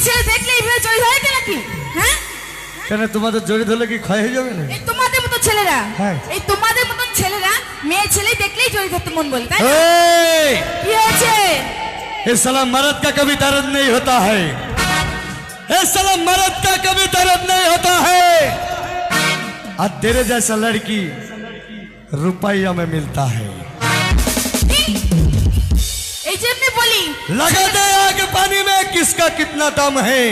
ছেলে দেখলে এইভাবে জড়ি ধরে তো নাকি হ্যাঁ কেন তোমাদের জড়ি ধরলে কি ক্ষয় হয়ে যাবে না এই তোমাদের মতো ছেলেরা হ্যাঁ। এই তোমাদের মতন ছেলেরা মেয়ে ছেলে দেখলেই জড়ি ধরতে মন বলে তাই না? ए, কি হয়েছে ये साला मर्द का कभी दर्द नहीं होता है ये साला मर्द का कभी दर्द नहीं होता है और तेरे जैसा लड़की रुपया में मिलता है এই জন্য বলি लगा दे आग पानी में किसका कितना दम है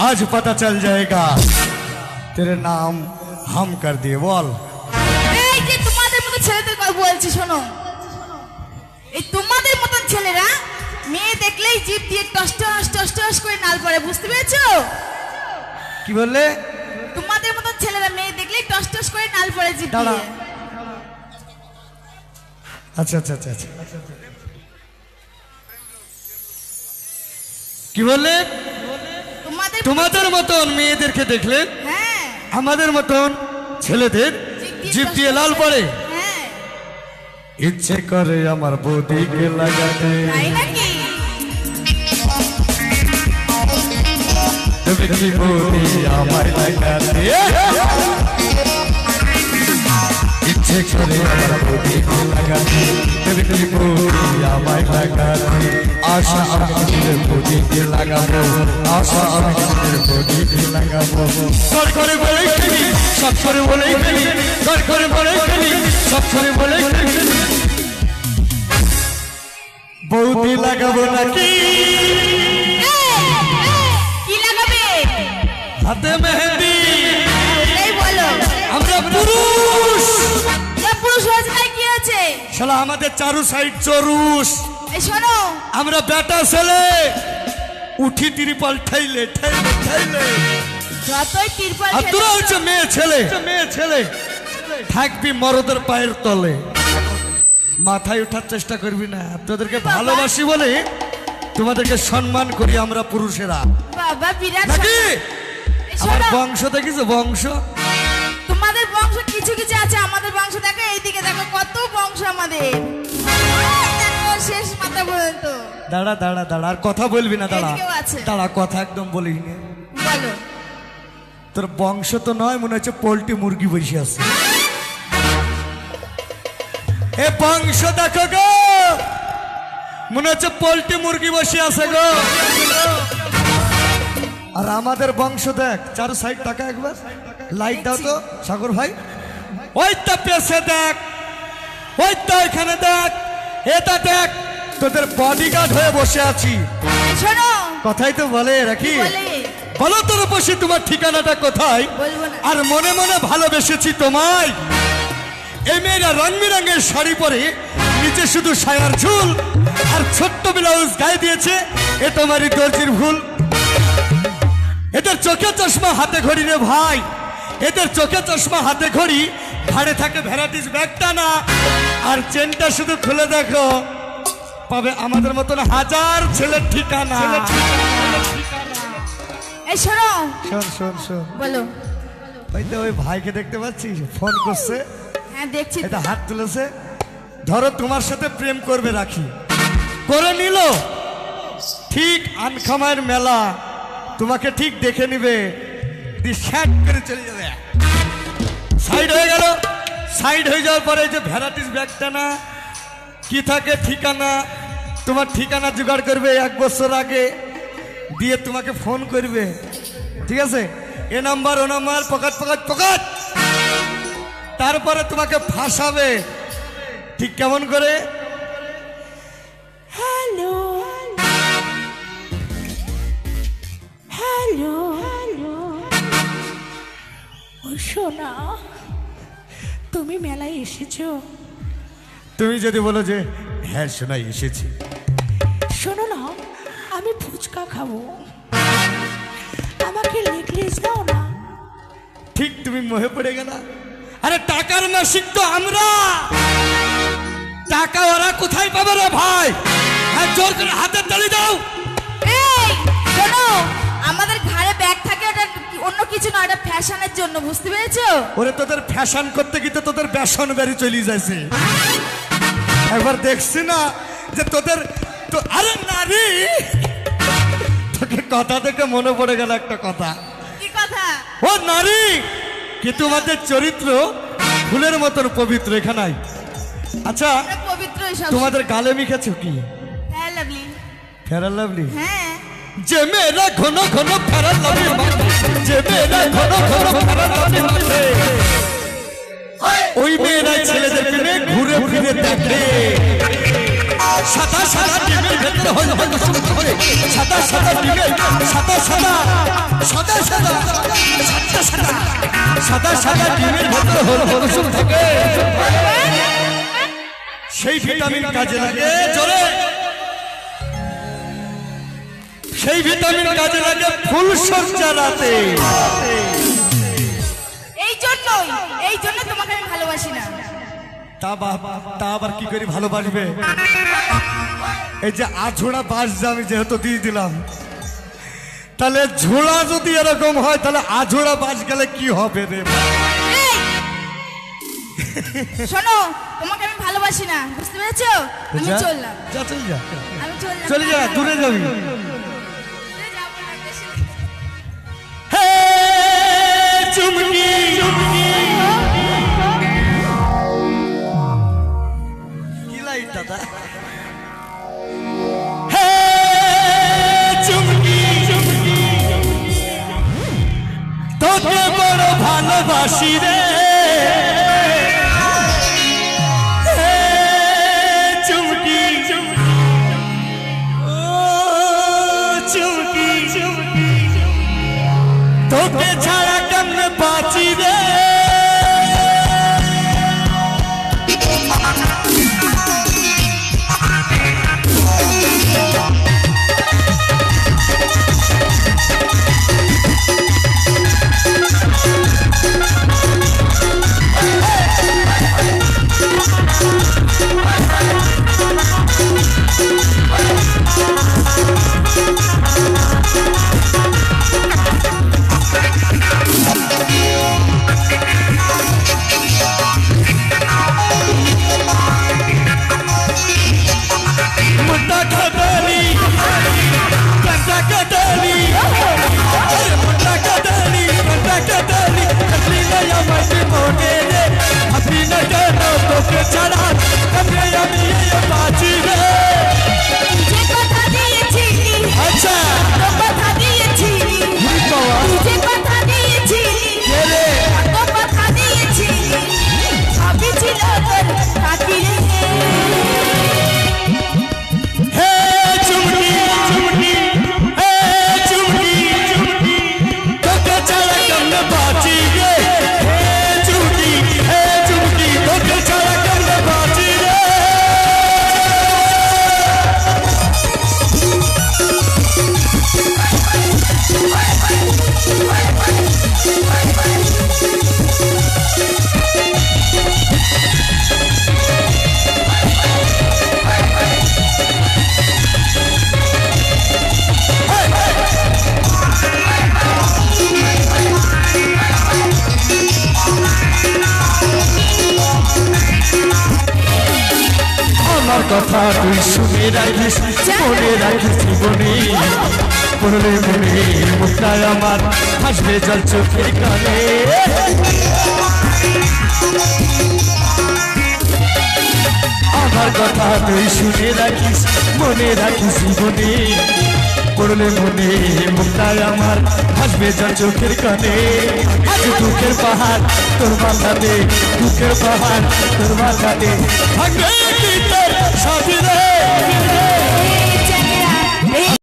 आज पता चल जाएगा तेरे नाम हम कर दिए बोल এই যে তোমাদের মতো ছেলেদের কথা বলছি শোনো এই তোমাদের মতন ছেলেরা মেয়ে দেখলেই জিভ দিয়ে টস টস টস টস করে নাল পড়ে বুঝতে পেরেছো কি বললে তোমাদের মতন ছেলেরা মেয়ে দেখলেই টস টস করে নাল পড়ে জিভ দাঁড়া। দিয়ে আচ্ছা আচ্ছা আচ্ছা আচ্ছা কি বললে? তোমাদের মতন মেয়েদেরকে দেখলে? হ্যাঁ। আমাদের মতন ছেলেদের জিপ দিয়ে লাল পড়ে ইচ্ছে করে আমার বৌদিকে লাগাতে। তুমি কি বৌদি আমায় লাগাতে। ইচ্ছে করে আমার বৌদিকে লাগাতে। তুমি কি বৌদি আশা আমি নিজের বৌদিকে লাগাবো। আশা আমি নিজের বৌদিকে লাগাবো। সর করে বলেই ফেলি সব করে বলেই ফেলি সর করে বলেই ফেলি সব করে বলেই ফেলি। বৌদি লাগাবো নাকি? শালা আমাদের চারু সাইড চরুষ এই শোনো। আমরা বেটা ছেলে। উঠি তিরিপাল ঠাইলে ঠাইলে ঠাইলে। যতই তিরপল আর তোরা হচ্ছে মেয়ে ছেলে মেয়ে ছেলে। থাকবি মরদের পায়ের তলে। মাথায় ওঠার চেষ্টা করবি না। তোদেরকে ভালোবাসি বলে তোমাদেরকে সম্মান করি আমরা পুরুষেরা। বাবা বিরাট আমার বংশ দেখিস? বংশ? বংশ কিছু কিছু আছে আমাদের বংশ দেখো এইদিকে দেখো কত বংশ আমাদের। দেখো শেষ মাথা পর্যন্ত। দাঁড়া দাঁড়া দাঁড়া আর কথা বলবি না দাঁড়া। এদিকেও আছে। দাঁড়া কথা একদম বলিস না। বলো। তোর বংশ তো নয় মনে হচ্ছে পোল্ট্রি মুরগি বসে আছে। এ বংশ দেখো গো। মনে হচ্ছে পোল্ট্রি মুরগি বসে আছে গো। আর আমাদের বংশ দেখ চার সাইড টাকা একবার। লাইট দাও তো সাগর ভাই। ওই তো পেছে দেখ ওই তো এখানে দেখ এটা দেখ তোদের বডিগার্ড হয়ে বসে আছি। শোনো। কথাই তো বলে রাখি? বলে? তোর বসে তোমার ঠিকানাটা কোথায়? আর মনে মনে ভালোবেসেছি তোমায়। এই মেয়েরা রং বেরঙের শাড়ি পরে নিচে শুধু সায়ার ঝুল আর ছোট্ট ব্লাউজ গায়ে দিয়েছে এ তোমারই দর্জির ভুল। এদের চোখে চশমা হাতে ঘড়ি রে ভাই। এদের চোখে চশমা হাতে ঘড়ি। ঘাড়ে থাকে ভ্যারাইটিস ব্যাগটা না আর চেনটা শুধু খুলে দেখো পাবে আমাদের মতন হাজার ছেলের ঠিকানা। এই শোনো। শোন শোন শোন। বলো। ওই তো ওই ভাইকে দেখতে পাচ্ছিস ফোন করছে। হ্যাঁ দেখছি এটা হাত তুলেছে। ধরো তোমার সাথে প্রেম করবে রাখি। করে নিল। ঠিক আনখামায়ের মেলা। তোমাকে ঠিক দেখে নিবে। দিয়ে শ্যাট করে চলে যাবে। সাইড হয়ে গেল। সাইড হয়ে যাওয়ার পরে যে ভ্যারাইটিস ব্যাগটা না, কি থাকে ঠিকানা, তোমার ঠিকানা জোগাড় করবে এক বছর আগে, দিয়ে তোমাকে ফোন করবে। ঠিক আছে? এ নাম্বার, ও নাম্বার পকাত পকাত পকাত তারপরে তোমাকে ফাঁসাবে। ঠিক কেমন করে? হ্যালো হ্যালো সোনা তুমি মেলায় এসেছ? তুমি যদি বলো যে হ্যাঁ শোনাই এসেছি। শোনো না আমি ফুচকা খাব। আমাকে নেকলেস দাও না। ঠিক তুমি মোহে পড়ে গেলা। আরে টাকার মাসিক তো আমরা। টাকা ওরা কোথায় পাবে রে ভাই? হ্যাঁ জোর করে হাতের তালি দাও। এই শোনো আমাদের ঘাড়ে ব্যাগ থাকে অন্য কিছু না ওটা ফ্যাশনের জন্য বুঝতে পেরেছ? ওরে তোদের ফ্যাশন করতে গিয়ে তোদের বেসন বেরি চলে যাচ্ছে একবার দেখছি না যে তোদের তো আরে নারী! তোকে কথা থেকে মনে পড়ে গেল একটা কথা। কি কথা? ও নারী! কি তোমাদের চরিত্র ফুলের মতন পবিত্র এখানাই আচ্ছা পবিত্র তোমাদের গালে মিখেছো কি? হ্যাঁ লাভলি ফেরার লাভলি হ্যাঁ। যে মেয়েরা ঘন ঘন ফেরার মাখে, যে মেয়েরা ঘন ঘন ফেরার মাখে, ওই মেয়েরা ছেলেদের প্রেমে ঘুরে ফিরে দেখে। সাদা সাদা ডিমের ভেতরে হল হল করে। সাদা সাদা ডিমের সাদা সাদা। সাদা সাদা। সাদা সাদা। সাদা সাদা ডিমের ভেতরে হল হল সুন্দর থাকে। সেই ভিটামিন কাজে লাগে। জোরে সেই ভিটামিন কাজে লাগে ফুল সজ্জা রাতে। এই জন্যই এই জন্য তোমাকে আমি ভালোবাসি না। তা বাবা তা আবার কি করে ভালোবাসবে? এই যে আঝোড়া বাস যে আমি যেহেতু দিয়ে দিলাম তাহলে ঝোড়া যদি এরকম হয় তাহলে আঝোড়া বাস গেলে কি হবে রে? শোনো তোমাকে আমি ভালোবাসি না বুঝতে পেরেছ? আমি চললাম। যা চল যা। আমি চললাম। চলে যা দূরে যাবি। চুমকি কি লাইট দাদা? তোকে বড় ভালোবাসি রে। الجلال يا يمي কথা তুই শুনে রাখিস, মনে রাখিস জীবনে। পড়লে মনে মুখটায় আমার হাসবে জল চোখের কানে। আমার কথা তুই শুনে রাখিস, মনে রাখিস জীবনে। পড়লে মনে মুক্তায় আমার। হাসবে যা চোখের কানে দুঃখের পাহাড়, তোর মাথাতে দুঃখের পাহাড়, তোর মাথাতে। ভাঙবে সবই রে